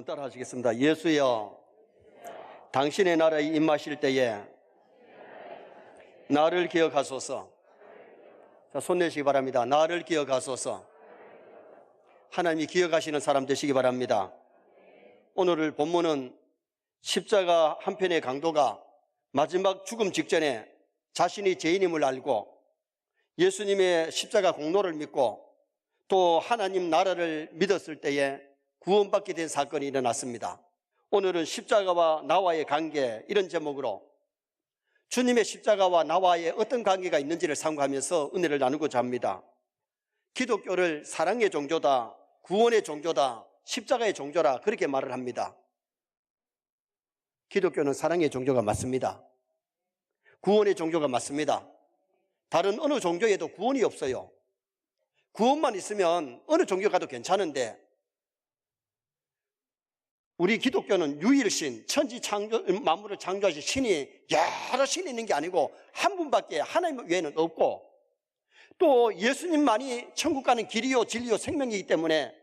한번 따라 하시겠습니다. 예수여, 당신의 나라에 임하실 때에 나를 기억하소서. 자, 손 내시기 바랍니다. 나를 기억하소서. 하나님이 기억하시는 사람 되시기 바랍니다. 오늘 본문은 십자가 한편의 강도가 마지막 죽음 직전에 자신이 죄인임을 알고 예수님의 십자가 공로를 믿고 또 하나님 나라를 믿었을 때에 구원받게 된 사건이 일어났습니다. 오늘은 십자가와 나와의 관계 이런 제목으로 주님의 십자가와 나와의 어떤 관계가 있는지를 상고하면서 은혜를 나누고자 합니다. 기독교를 사랑의 종교다, 구원의 종교다, 십자가의 종교라 그렇게 말을 합니다. 기독교는 사랑의 종교가 맞습니다. 구원의 종교가 맞습니다. 다른 어느 종교에도 구원이 없어요. 구원만 있으면 어느 종교 가도 괜찮은데 우리 기독교는 유일신, 천지 창조, 만물을 창조하신 신이 여러 신이 있는 게 아니고 한 분밖에 하나님 외에는 없고 또 예수님만이 천국 가는 길이요, 진리요, 생명이기 때문에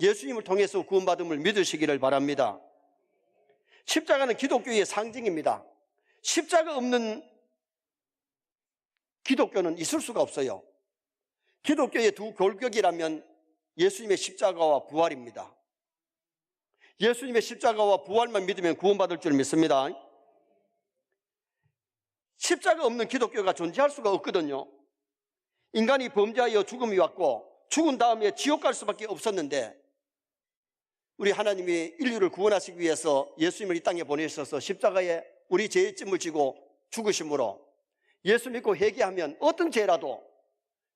예수님을 통해서 구원받음을 믿으시기를 바랍니다. 십자가는 기독교의 상징입니다. 십자가 없는 기독교는 있을 수가 없어요. 기독교의 두 골격이라면 예수님의 십자가와 부활입니다. 예수님의 십자가와 부활만 믿으면 구원받을 줄 믿습니다. 십자가 없는 기독교가 존재할 수가 없거든요. 인간이 범죄하여 죽음이 왔고 죽은 다음에 지옥 갈 수밖에 없었는데 우리 하나님이 인류를 구원하시기 위해서 예수님을 이 땅에 보내셔서 십자가에 우리 죄의 짐을 지고 죽으심으로 예수 믿고 회개하면 어떤 죄라도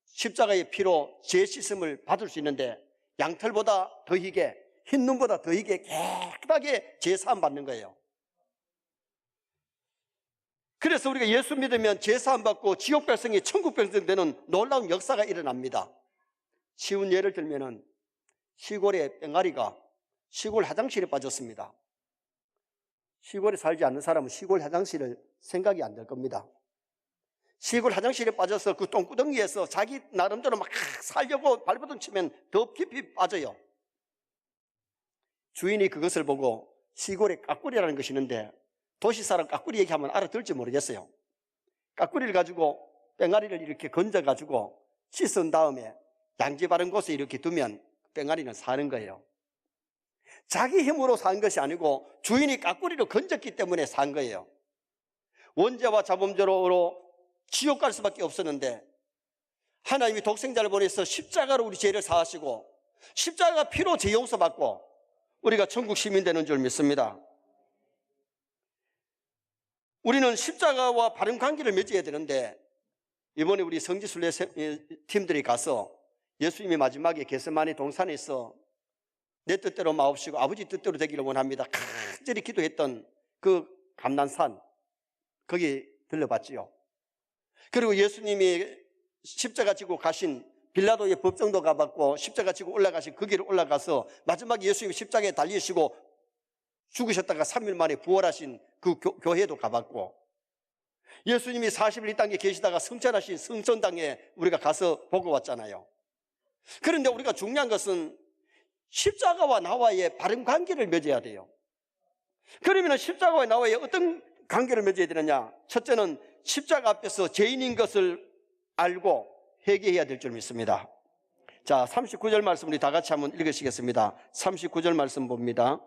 십자가의 피로 죄 씻음을 받을 수 있는데 양털보다 더 희게 흰 눈보다 더 희게 깨끗하게 죄 사함 받는 거예요. 그래서 우리가 예수 믿으면 죄 사함 받고 지옥 백성이 천국 백성 되는 놀라운 역사가 일어납니다. 쉬운 예를 들면은 시골의 뺑아리가 시골 화장실에 빠졌습니다. 시골에 살지 않는 사람은 시골 화장실을 생각이 안 될 겁니다. 시골 화장실에 빠져서 그 똥구덩이에서 자기 나름대로 막 살려고 발버둥 치면 더 깊이 빠져요. 주인이 그것을 보고 시골에 까꾸리라는 것이 있는데 도시 사람 까꾸리 얘기하면 알아들을지 모르겠어요. 까꾸리를 가지고 뺑아리를 이렇게 건져가지고 씻은 다음에 양지 바른 곳에 이렇게 두면 뺑아리는 사는 거예요. 자기 힘으로 산 것이 아니고 주인이 까꾸리로 건졌기 때문에 산 거예요. 원죄와 자범죄로 지옥 갈 수밖에 없었는데 하나님이 독생자를 보내서 십자가로 우리 죄를 사하시고 십자가 피로 죄 용서받고 우리가 천국 시민 되는 줄 믿습니다. 우리는 십자가와 바른 관계를 맺어야 되는데 이번에 우리 성지순례 팀들이 가서 예수님이 마지막에 게스마니 동산에서 내 뜻대로 마옵시고 아버지 뜻대로 되기를 원합니다. 간절히 기도했던 그 감난산 거기 들려봤지요. 그리고 예수님이 십자가 지고 가신 빌라도의 법정도 가봤고 십자가 지고 올라가신 그 길을 올라가서 마지막에 예수님이 십자가에 달리시고 죽으셨다가 3일 만에 부활하신 그 교, 회도 가봤고 예수님이 40일 이 땅에 계시다가 승천하신 승천당에 우리가 가서 보고 왔잖아요. 그런데 우리가 중요한 것은 십자가와 나와의 바른 관계를 맺어야 돼요. 그러면 십자가와 나와의 어떤 관계를 맺어야 되느냐? 첫째는 십자가 앞에서 죄인인 것을 알고 회개해야 될 줄 믿습니다. 자, 39절 말씀 우리 다 같이 한번 읽으시겠습니다. 39절 말씀 봅니다.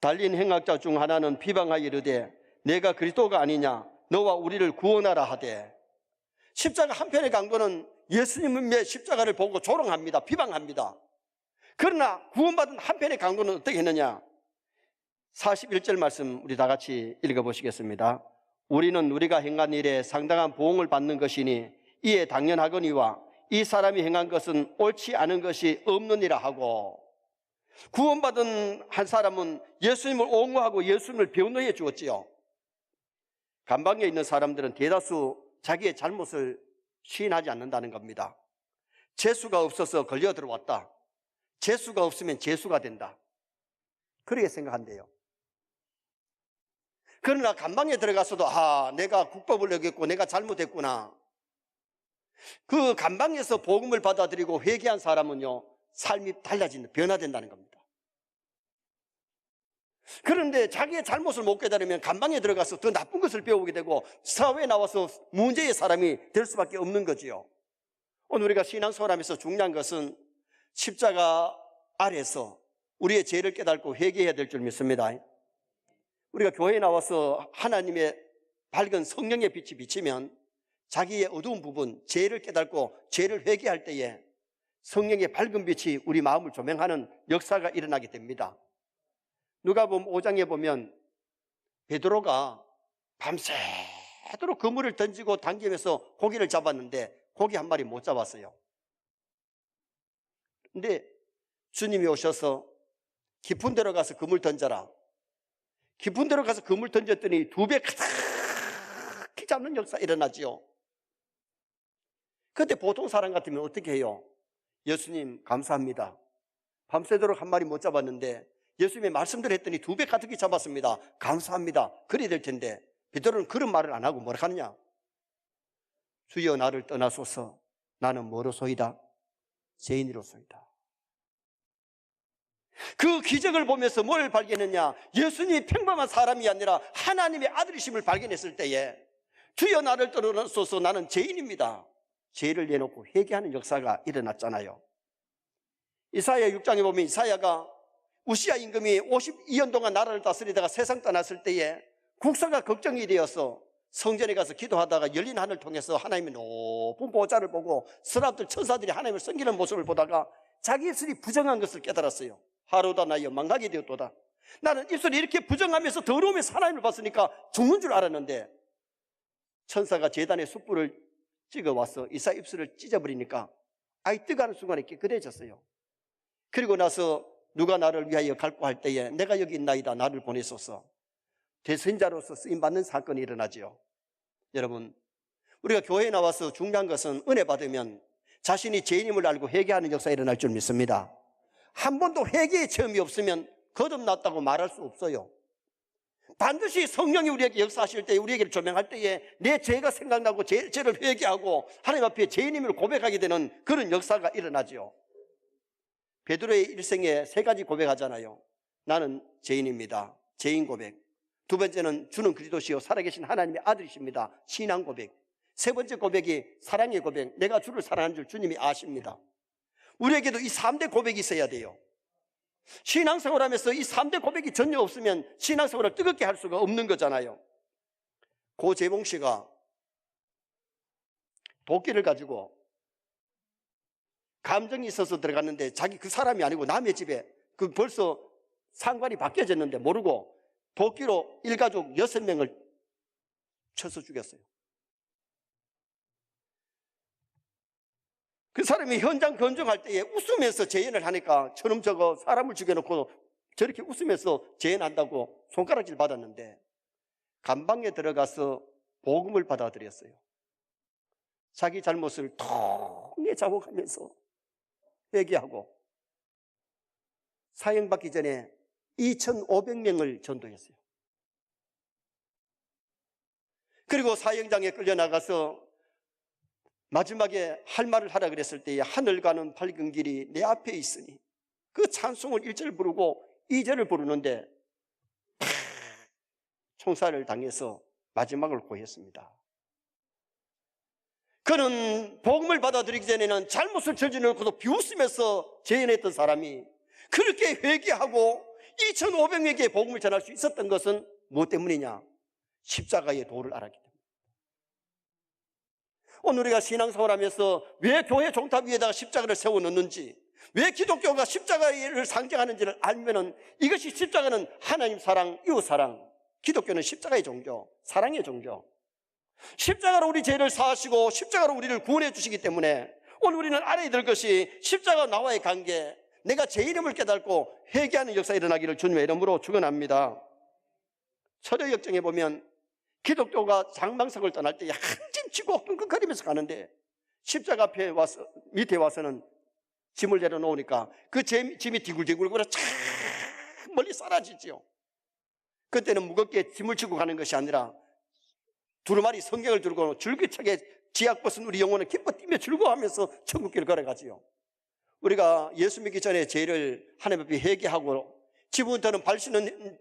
달린 행악자 중 하나는 비방하여 이르되 내가 그리스도가 아니냐 너와 우리를 구원하라 하되 십자가 한편의 강도는 예수님의 십자가를 보고 조롱합니다. 비방합니다. 그러나 구원받은 한편의 강도는 어떻게 했느냐? 41절 말씀 우리 다 같이 읽어보시겠습니다. 우리는 우리가 행한 일에 상당한 보응을 받는 것이니 이에 당연하거니와 이 사람이 행한 것은 옳지 않은 것이 없느니라 하고 구원받은 한 사람은 예수님을 옹호하고 예수님을 변호해 주었지요. 감방에 있는 사람들은 대다수 자기의 잘못을 시인하지 않는다는 겁니다. 재수가 없어서 걸려 들어왔다. 재수가 없으면 재수가 된다. 그렇게 생각한대요. 그러나 감방에 들어가서도 아 내가 국법을 어겼고 내가 잘못했구나. 그 감방에서 복음을 받아들이고 회개한 사람은요 삶이 달라진다, 변화된다는 겁니다. 그런데 자기의 잘못을 못 깨달으면 감방에 들어가서 더 나쁜 것을 배우게 되고 사회에 나와서 문제의 사람이 될 수밖에 없는 거지요. 오늘 우리가 신앙생활하면서 중요한 것은 십자가 아래서 우리의 죄를 깨닫고 회개해야 될 줄 믿습니다. 우리가 교회에 나와서 하나님의 밝은 성령의 빛이 비치면 자기의 어두운 부분, 죄를 깨닫고 죄를 회개할 때에 성령의 밝은 빛이 우리 마음을 조명하는 역사가 일어나게 됩니다. 누가 보면 5장에 보면 베드로가 밤새도록 그물을 던지고 당기면서 고기를 잡았는데 고기 한 마리 못 잡았어요. 근데 주님이 오셔서 깊은 데로 가서 그물 던져라. 깊은 데로 가서 그물 던졌더니 두배 가득히 잡는 역사 일어나지요. 그때 보통 사람 같으면 어떻게 해요? 예수님 감사합니다. 밤새도록 한 마리 못 잡았는데 예수님의 말씀대로 했더니 두 배 가득히 잡았습니다. 감사합니다. 그래야 될 텐데 베드로는 그런 말을 안 하고 뭐라 하느냐? 주여 나를 떠나소서 나는 뭐로소이다? 죄인으로소이다. 그 기적을 보면서 뭘 발견했냐? 예수님이 평범한 사람이 아니라 하나님의 아들이심을 발견했을 때에 주여 나를 떠나소서 나는 죄인입니다. 죄를 내놓고 회개하는 역사가 일어났잖아요. 이사야 6장에 보면 이사야가 우시아 임금이 52년 동안 나라를 다스리다가 세상 떠났을 때에 국사가 걱정이 되어서 성전에 가서 기도하다가 열린 하늘 통해서 하나님의 높은 보좌를 보고 서랍들 천사들이 하나님을 섬기는 모습을 보다가 자기 입술이 부정한 것을 깨달았어요. 하루다 나여 망하게 되었도다. 나는 입술이 이렇게 부정하면서 더러우면서 하나님을 봤으니까 죽는 줄 알았는데 천사가 재단에 숯불을 찍어와서 이사 입술을 찢어버리니까 아이 뜨가는 순간에 깨끗해졌어요. 그리고 나서 누가 나를 위하여 갈구할 때에 내가 여기 있나이다 나를 보내소서 대선자로서 쓰임받는 사건이 일어나지요. 여러분 우리가 교회에 나와서 중요한 것은 은혜 받으면 자신이 죄인임을 알고 회개하는 역사가 일어날 줄 믿습니다. 한 번도 회개의 체험이 없으면 거듭났다고 말할 수 없어요. 반드시 성령이 우리에게 역사하실 때, 우리에게 조명할 때에 내 죄가 생각나고 죄, 죄를 회개하고 하나님 앞에 죄인임을 고백하게 되는 그런 역사가 일어나죠. 베드로의 일생에 세 가지 고백하잖아요. 나는 죄인입니다. 죄인 고백. 두 번째는 주는 그리스도시요 살아계신 하나님의 아들이십니다. 신앙 고백. 세 번째 고백이 사랑의 고백. 내가 주를 사랑하는 줄 주님이 아십니다. 우리에게도 이 3대 고백이 있어야 돼요. 신앙생활 하면서 이 3대 고백이 전혀 없으면 신앙생활을 뜨겁게 할 수가 없는 거잖아요. 고재봉 씨가 도끼를 가지고 감정이 있어서 들어갔는데 자기 그 사람이 아니고 남의 집에 그 벌써 상관이 바뀌어졌는데 모르고 도끼로 일가족 여섯 명을 쳐서 죽였어요. 그 사람이 현장 변종할 때에 웃으면서 재연을 하니까 저놈 저거 사람을 죽여놓고 저렇게 웃으면서 재연한다고 손가락질 받았는데 감방에 들어가서 복음을 받아들였어요. 자기 잘못을 통에 자복하면서 회개하고 사형받기 전에 2,500명을 전도했어요. 그리고 사형장에 끌려나가서 마지막에 할 말을 하라 그랬을 때에 하늘 가는 밝은 길이 내 앞에 있으니 그 찬송을 1절 부르고 2절을 부르는데 총살을 당해서 마지막을 고했습니다. 그는 복음을 받아들이기 전에는 잘못을 저지르고도 비웃으면서 재연했던 사람이 그렇게 회개하고 2,500명에게 복음을 전할 수 있었던 것은 무엇 때문이냐? 십자가의 도를 알았기. 오늘 우리가 신앙생활 하면서 왜 교회 종탑 위에다가 십자가를 세워 놓는지, 왜 기독교가 십자가를 상징하는지를 알면은 이것이 십자가는 하나님 사랑, 이웃 사랑, 기독교는 십자가의 종교, 사랑의 종교. 십자가로 우리 죄를 사하시고 십자가로 우리를 구원해 주시기 때문에 오늘 우리는 알아야 될 것이 십자가 나와의 관계, 내가 제 이름을 깨닫고 회개하는 역사 일어나기를 주님의 이름으로 축원합니다. 철의 역정에 보면 기독교가 장방석을 떠날 때 한짐 치고 끙끙거리면서 가는데 십자가 앞에 와서 밑에 와서는 짐을 내려놓으니까 그 짐- 짐이 디굴디굴 거려 참 멀리 사라지지요. 그때는 무겁게 짐을 지고 가는 것이 아니라 두루마리 성경을 들고 줄기차게 지약 벗은 우리 영혼은 기뻐 뛰며 즐거워하면서 천국길을 걸어가지요. 우리가 예수 믿기 전에 죄를 하나님 앞에 회개하고 지금부터는 발신은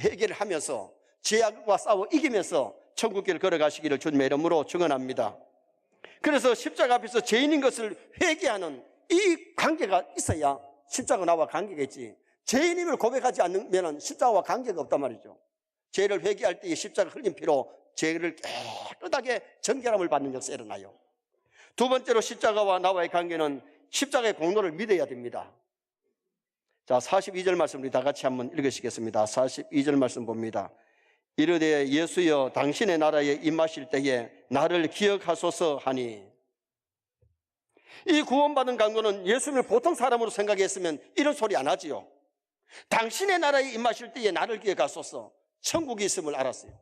회개를 하면서 죄악과 싸워 이기면서 천국길을 걸어가시기를 주님의 이름으로 축원합니다. 그래서 십자가 앞에서 죄인인 것을 회개하는 이 관계가 있어야 십자가 나와 관계가 있지. 죄인임을 고백하지 않으면 십자가와 관계가 없단 말이죠. 죄를 회개할 때 십자가 흘린 피로 죄를 깨끗하게 정결함을 받는 역사 일어나요. 두 번째로 십자가와 나와의 관계는 십자가의 공로를 믿어야 됩니다. 자, 42절 말씀 우리 다 같이 한번 읽으시겠습니다. 42절 말씀 봅니다. 이르되 예수여 당신의 나라에 임하실 때에 나를 기억하소서 하니 이 구원받은 강도는 예수님을 보통 사람으로 생각했으면 이런 소리 안 하지요. 당신의 나라에 임하실 때에 나를 기억하소서 천국이 있음을 알았어요.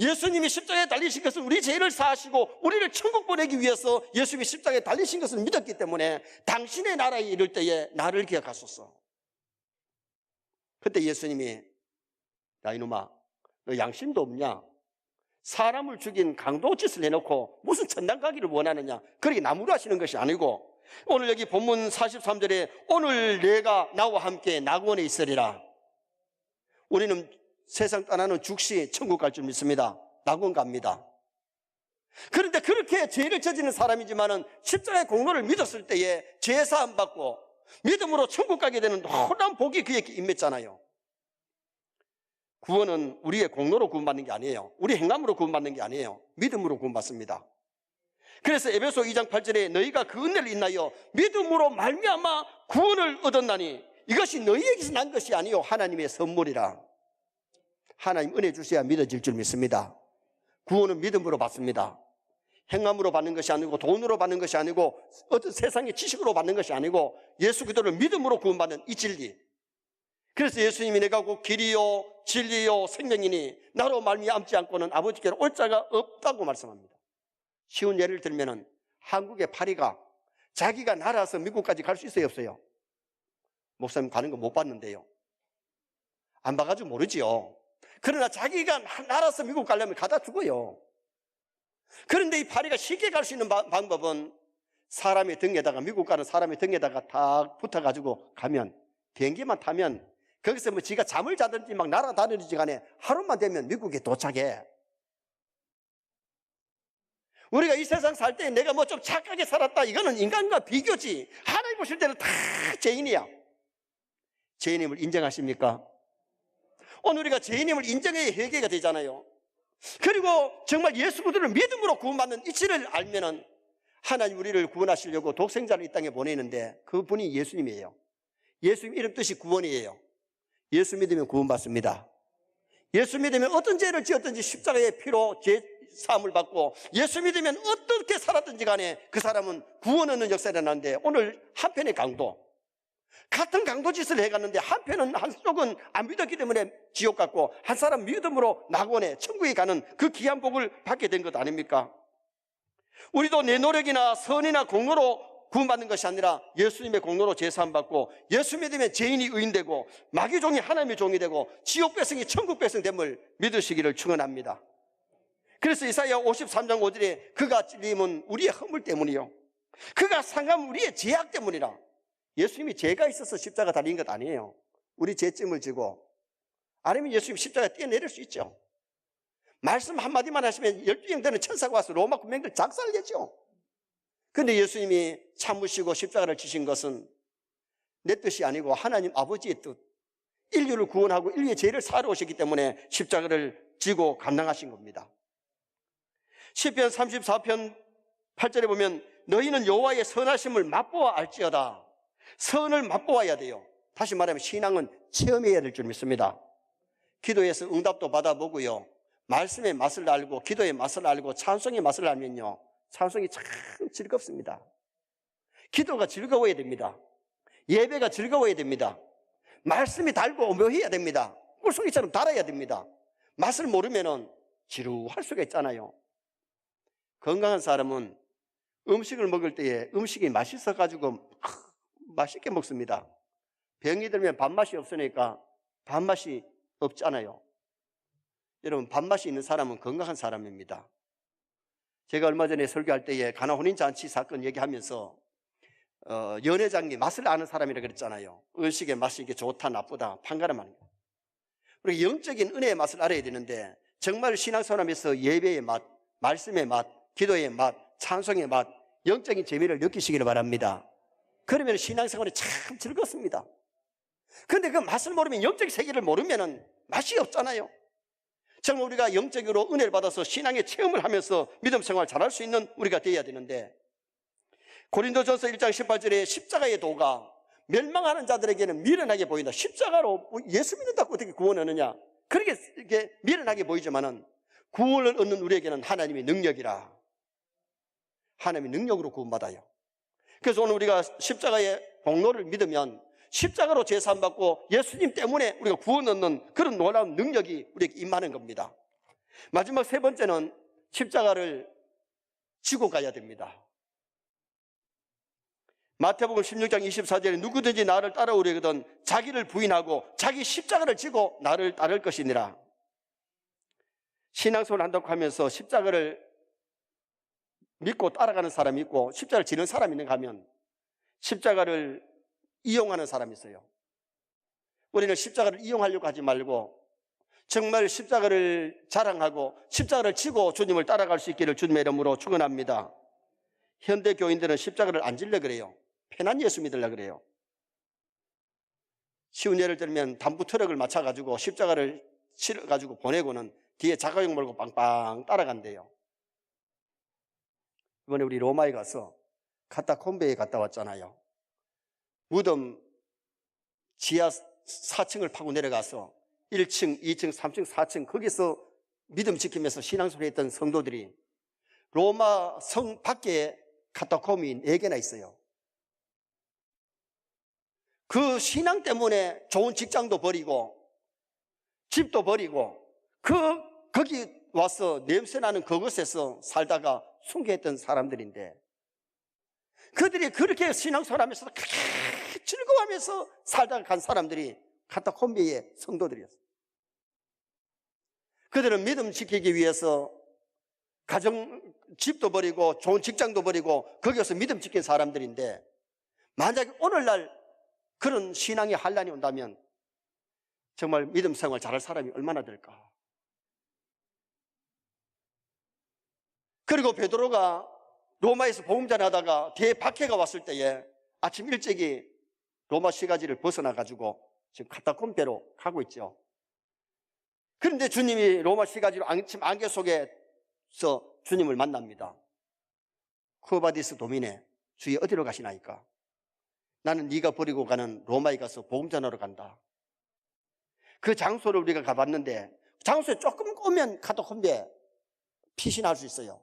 예수님이 십자가에 달리신 것은 우리 죄를 사하시고 우리를 천국 보내기 위해서 예수님이 십자가에 달리신 것을 믿었기 때문에 당신의 나라에 이를 때에 나를 기억하소서. 그때 예수님이 야 이놈아 너 양심도 없냐? 사람을 죽인 강도 짓을 해놓고 무슨 천당 가기를 원하느냐? 그렇게 나무로 하시는 것이 아니고 오늘 여기 본문 43절에 오늘 내가 나와 함께 낙원에 있으리라. 우리는 세상 떠나는 죽시 천국 갈 줄 믿습니다. 낙원 갑니다. 그런데 그렇게 죄를 저지는 사람이지만은 십자가의 공로를 믿었을 때에 죄 사함 받고 믿음으로 천국 가게 되는 놀라운 복이 그에게 임했잖아요. 구원은 우리의 공로로 구원받는 게 아니에요. 우리 행함으로 구원받는 게 아니에요. 믿음으로 구원받습니다. 그래서 에베소 2장 8절에 너희가 그 은혜를 인하여 믿음으로 말미암아 구원을 얻었나니 이것이 너희에게서 난 것이 아니요 하나님의 선물이라. 하나님 은혜 주셔야 믿어질 줄 믿습니다. 구원은 믿음으로 받습니다. 행함으로 받는 것이 아니고 돈으로 받는 것이 아니고 어떤 세상의 지식으로 받는 것이 아니고 예수 그리스도를 믿음으로 구원받는 이 진리. 그래서 예수님이 내가 곧 길이요 진리요 생명이니 나로 말미암지 않고는 아버지께로 올 자가 없다고 말씀합니다. 쉬운 예를 들면은 한국의 파리가 자기가 날아서 미국까지 갈 수 있어요 없어요? 목사님 가는 거 못 봤는데요. 안 봐가지고 모르지요. 그러나 자기가 날아서 미국 가려면 가다 죽어요. 그런데 이 파리가 쉽게 갈 수 있는 바- 방법은 사람의 등에다가 미국 가는 사람의 등에다가 탁 붙어가지고 가면 비행기만 타면 거기서 뭐 지가 잠을 자든지 막 날아다니든지 간에 하루만 되면 미국에 도착해. 우리가 이 세상 살 때 내가 뭐 좀 착하게 살았다. 이거는 인간과 비교지. 하나님 보실 때는 다 죄인이야. 죄인임을 인정하십니까? 오늘 우리가 죄인임을 인정해야 회개가 되잖아요. 그리고 정말 예수 그리스도를 믿음으로 구원받는 이치를 알면은 하나님 우리를 구원하시려고 독생자를 이 땅에 보내는데 그분이 예수님이에요. 예수님 이름 뜻이 구원이에요. 예수 믿으면 구원받습니다. 예수 믿으면 어떤 죄를 지었든지 십자가의 피로 죄 사함을 받고 예수 믿으면 어떻게 살았든지 간에 그 사람은 구원 얻는 역사를 하는데 오늘 한편의 강도 같은 강도 짓을 해갔는데 한편은 한쪽은 안 믿었기 때문에 지옥 갔고 한 사람 믿음으로 낙원에 천국에 가는 그 귀한 복을 받게 된 것 아닙니까? 우리도 내 노력이나 선이나 공로로 구원받는 것이 아니라 예수님의 공로로 제사함 받고 예수 믿으면 죄인이 의인되고 마귀 종이 하나님의 종이 되고 지옥 백성이 천국 백성 됨을 믿으시기를 축원합니다. 그래서 이사야 53장 5절에 그가 찔림은 우리의 허물 때문이요. 그가 상함 우리의 죄악 때문이라. 예수님이 죄가 있어서 십자가 달린 것 아니에요. 우리 죄증을 지고 아니면 예수님 십자가 뛰어내릴 수 있죠. 말씀 한마디만 하시면 열두 형되는 천사가 와서 로마 군병들 작살내죠. 근데 예수님이 참으시고 십자가를 지신 것은 내 뜻이 아니고 하나님 아버지의 뜻. 인류를 구원하고 인류의 죄를 사러 오셨기 때문에 십자가를 지고 감당하신 겁니다. 10편 34편 8절에 보면 너희는 여호와의 선하심을 맛보아 알지어다. 선을 맛보아야 돼요. 다시 말하면 신앙은 체험해야 될 줄 믿습니다. 기도에서 응답도 받아보고요. 말씀의 맛을 알고 기도의 맛을 알고 찬송의 맛을 알면요. 찬송이 참 즐겁습니다. 기도가 즐거워야 됩니다. 예배가 즐거워야 됩니다. 말씀이 달고 오묘해야 됩니다. 꿀송이처럼 달아야 됩니다. 맛을 모르면은 지루할 수가 있잖아요. 건강한 사람은 음식을 먹을 때에 음식이 맛있어 가지고 맛있게 먹습니다. 병이 들면 밥맛이 없으니까 밥맛이 없잖아요. 여러분 밥맛이 있는 사람은 건강한 사람입니다. 제가 얼마 전에 설교할 때에 가나 혼인 잔치 사건 얘기하면서 어, 연회장이 맛을 아는 사람이라 그랬잖아요. 음식의 맛이 이게 좋다 나쁘다 판가름하는 거. 우리 영적인 은혜의 맛을 알아야 되는데 정말 신앙생활하면서 예배의 맛, 말씀의 맛, 기도의 맛, 찬송의 맛, 영적인 재미를 느끼시기를 바랍니다. 그러면 신앙생활이 참 즐겁습니다. 근데 그 맛을 모르면 영적 세계를 모르면 맛이 없잖아요. 정말 우리가 영적으로 은혜를 받아서 신앙의 체험을 하면서 믿음 생활 잘할 수 있는 우리가 되어야 되는데 고린도전서 1장 18절에 십자가의 도가 멸망하는 자들에게는 미련하게 보인다. 십자가로 예수 믿는다고 어떻게 구원하느냐? 그렇게 이렇게 미련하게 보이지만은 구원을 얻는 우리에게는 하나님의 능력이라. 하나님의 능력으로 구원받아요. 그래서 오늘 우리가 십자가의 공로를 믿으면 십자가로 제사받고 예수님 때문에 우리가 구원 얻는 그런 놀라운 능력이 우리에게 임하는 겁니다. 마지막 세 번째는 십자가를 지고 가야 됩니다. 마태복음 16장 24절에 누구든지 나를 따라오려거든 자기를 부인하고 자기 십자가를 지고 나를 따를 것이니라. 신앙생활을 한다고 하면서 십자가를 믿고 따라가는 사람이 있고 십자가를 지는 사람이 있는가 하면 십자가를 이용하는 사람이 있어요. 우리는 십자가를 이용하려고 하지 말고 정말 십자가를 자랑하고 십자가를 지고 주님을 따라갈 수 있기를 주님의 이름으로 축원합니다. 현대 교인들은 십자가를 안 질려 그래요. 편한 예수 믿으려 그래요. 쉬운 예를 들면 담부 트럭을 맞춰가지고 십자가를 실어가지고 보내고는 뒤에 자가용 몰고 빵빵 따라간대요. 이번에 우리 로마에 가서 카타콤베에 갔다 왔잖아요. 무덤 지하 4층을 파고 내려가서 1층, 2층, 3층, 4층 거기서 믿음 지키면서 신앙소리 했던 성도들이 로마 성 밖에 카타콤이 4개나 있어요. 그 신앙 때문에 좋은 직장도 버리고 집도 버리고 그 거기 와서 냄새나는 그곳에서 살다가 순교했던 사람들인데 그들이 그렇게 신앙생활하면서 즐거워하면서 살다가 간 사람들이 카타콤비의 성도들이었어요. 그들은 믿음 지키기 위해서 가정 집도 버리고 좋은 직장도 버리고 거기서 믿음 지킨 사람들인데 만약에 오늘날 그런 신앙의 한란이 온다면 정말 믿음 생활 잘할 사람이 얼마나 될까? 그리고 베드로가 로마에서 복음 전하다가 대박해가 왔을 때에 아침 일찍이 로마 시가지를 벗어나 가지고 지금 카타콤베로 가고 있죠. 그런데 주님이 로마 시가지로 지금 안개 속에서 주님을 만납니다. 쿠바디스 도미네 주위 어디로 가시나이까? 나는 네가 버리고 가는 로마에 가서 복음 전하러 간다. 그 장소를 우리가 가봤는데 장소에 조금 꼬면 카타콤베 피신할 수 있어요.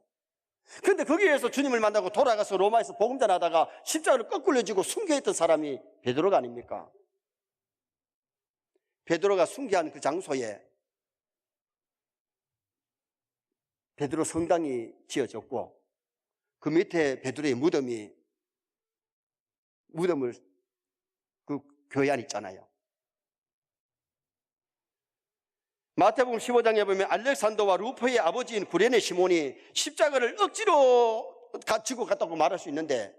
그런데 거기에서 주님을 만나고 돌아가서 로마에서 복음 전하다가 십자가를 거꾸로 지고 순교했던 사람이 베드로가 아닙니까? 베드로가 순교한 그 장소에 베드로 성당이 지어졌고 그 밑에 베드로의 무덤이 무덤을 그 교회 안 있잖아요. 마태복음 15장에 보면 알렉산더와 루퍼의 아버지인 구레네 시몬이 십자가를 억지로 가지고 갔다고 말할 수 있는데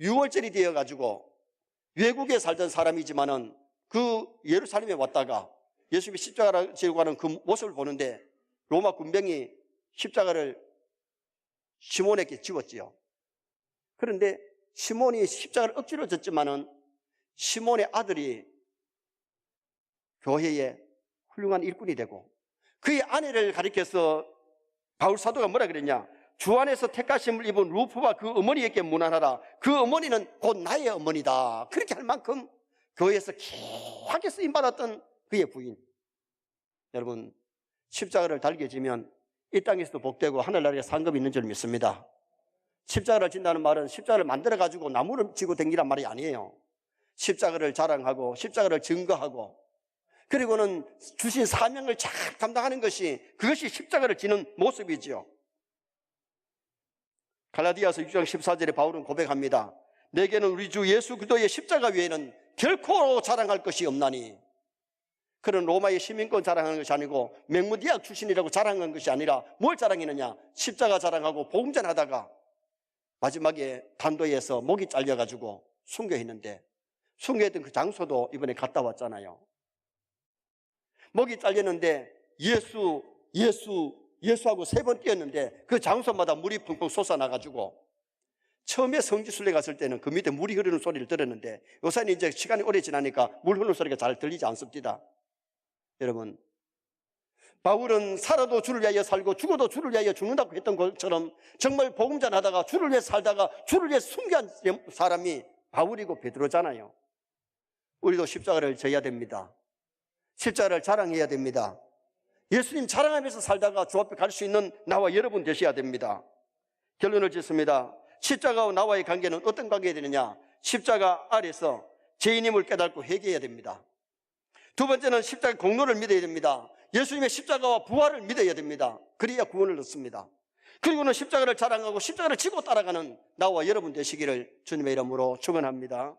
6월절이 되어 가지고 외국에 살던 사람이지만은 그 예루살렘에 왔다가 예수님이 십자가를 지고 가는 그 모습을 보는데 로마 군병이 십자가를 시몬에게 지웠지요. 그런데 시몬이 십자가를 억지로 졌지만은 시몬의 아들이 교회에 훌륭한 일꾼이 되고 그의 아내를 가리켜서 바울 사도가 뭐라 그랬냐? 주 안에서 택하심을 입은 루프와 그 어머니에게 무난하라. 그 어머니는 곧 나의 어머니다. 그렇게 할 만큼 교회에서 귀하게 쓰임받았던 그의 부인. 여러분, 십자가를 달게 지면 이 땅에서도 복되고 하늘나라에 상급이 있는 줄 믿습니다. 십자가를 진다는 말은 십자가를 만들어 가지고 나무를 지고 댕기란 말이 아니에요. 십자가를 자랑하고 십자가를 증거하고 그리고는 주신 사명을 잘 감당하는 것이 그것이 십자가를 지는 모습이지요. 갈라디아서 6장 14절에 바울은 고백합니다. 내게는 우리 주 예수 그리스도의 십자가 외에는 결코 자랑할 것이 없나니 그런 로마의 시민권 자랑하는 것이 아니고 맹문대학 출신이라고 자랑한 것이 아니라 뭘 자랑했느냐 십자가 자랑하고 복음전하다가 마지막에 단도에서 목이 잘려가지고 순교했는데 순교했던 그 장소도 이번에 갔다 왔잖아요 목이 잘렸는데 예수 예수 예수하고 세 번 뛰었는데 그 장소마다 물이 펑펑 솟아나가지고 처음에 성지순례 갔을 때는 그 밑에 물이 흐르는 소리를 들었는데 요새는 이제 시간이 오래 지나니까 물 흐르는 소리가 잘 들리지 않습니다. 여러분 바울은 살아도 주를 위하여 살고 죽어도 주를 위하여 죽는다고 했던 것처럼 정말 복음 전 하다가 주를 위해 살다가 주를 위해 순교한 사람이 바울이고 베드로잖아요. 우리도 십자가를 져야 됩니다 십자가를 자랑해야 됩니다 예수님 자랑하면서 살다가 주 앞에 갈 수 있는 나와 여러분 되셔야 됩니다 결론을 짓습니다 십자가와 나와의 관계는 어떤 관계가 되느냐 십자가 아래서 죄인임을 깨닫고 회개해야 됩니다 두 번째는 십자가 공로를 믿어야 됩니다. 예수님의 십자가와 부활을 믿어야 됩니다. 그래야 구원을 얻습니다. 그리고는 십자가를 자랑하고 십자가를 지고 따라가는 나와 여러분 되시기를 주님의 이름으로 축원합니다.